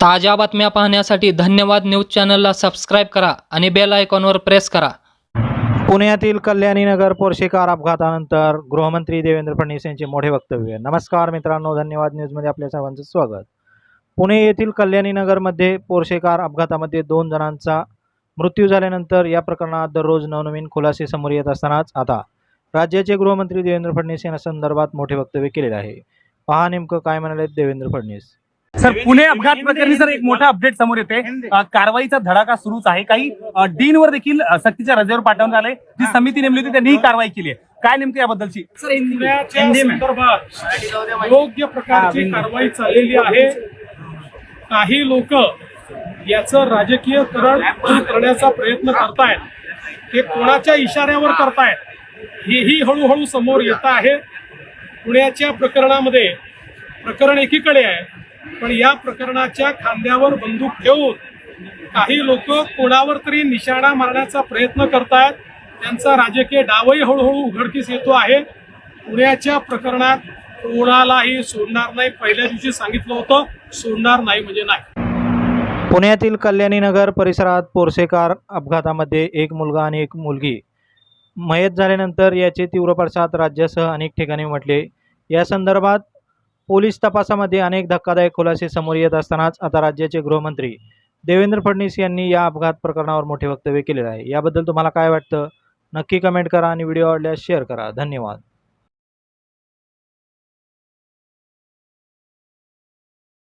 ताज्या बातम्या पाहण्यासाठी धन्यवाद न्यूज चॅनलला सबस्क्राईब करा आणि बेल आयकॉनवर प्रेस करा. पुण्यातील कल्याणी नगर पोर्शे कार अपघातानंतर गृहमंत्री देवेंद्र फडणवीस यांचे मोठे वक्तव्य. नमस्कार मित्रांनो धन्यवाद न्यूजमध्ये आपल्या सर्वांचं स्वागत. पुणे येथील कल्याणी नगरमध्ये पोर्शे कार अपघातामध्ये दोन जणांचा मृत्यू झाल्यानंतर या प्रकरणात दररोज नवनवीन खुलासे समोर येत असतानाच आता राज्याचे गृहमंत्री देवेंद्र फडणवीस यांना संदर्भात मोठे वक्तव्य केलेले आहे. पहा नेमकं काय म्हणाले देवेंद्र फडणवीस. सर पुणे अपघात प्रकरणी सर एक मोठा अपडेट समोर येते. कारवाईचा धडाका सुरूच आहे. काही अ, डीनवर देखील सक्तीच्या रजेवर पाठवण्यात आले जी समिती नेमली होती त्यांनी ही कारवाई केली आहे. काय नेमकी याबद्दलची? संदर्भात योग्य प्रकारची कारवाई चाललेली आहे. काही लोक याचं राजकीयकरण करण्याचा प्रयत्न करतायत. हे कोणाच्या इशाऱ्यावर करतायत हेही हळूहळू समोर येत आहे. पुण्याच्या प्रकरणामध्ये प्रकरण एकीकडे आहे. पण या प्रकरणाच्या खांद्यावर बंदूक ठेवून काही लोक कोणावर तरी निशाणा मारण्याचा प्रयत्न करतायत. त्यांचा राजकीय डावही हळूहळू उघडकीस येतो आहे. पुण्याच्या प्रकरणात कोणालाही सोडणार नाही. पहिल्या दिवशी सांगितलं होतं सोडणार नाही म्हणजे नाही. पुण्यातील कल्याणी नगर परिसरात पोरसेकार अपघातामध्ये एक मुलगा आणि एक मुलगी मयत झाल्यानंतर याचे तीव्र पडसाद राज्यासह अनेक ठिकाणी म्हटले या संदर्भात पोलीस तपासामध्ये अनेक धक्कादायक खुलासे समोर येत असतानाच आता राज्याचे गृहमंत्री देवेंद्र फडणवीस यांनी या अपघात प्रकरणावर मोठे वक्तव्य केलेले आहे. याबद्दल तुम्हाला काय वाटतं? नक्की कमेंट करा आणि व्हिडिओ आवडल्यास शेअर करा. धन्यवाद.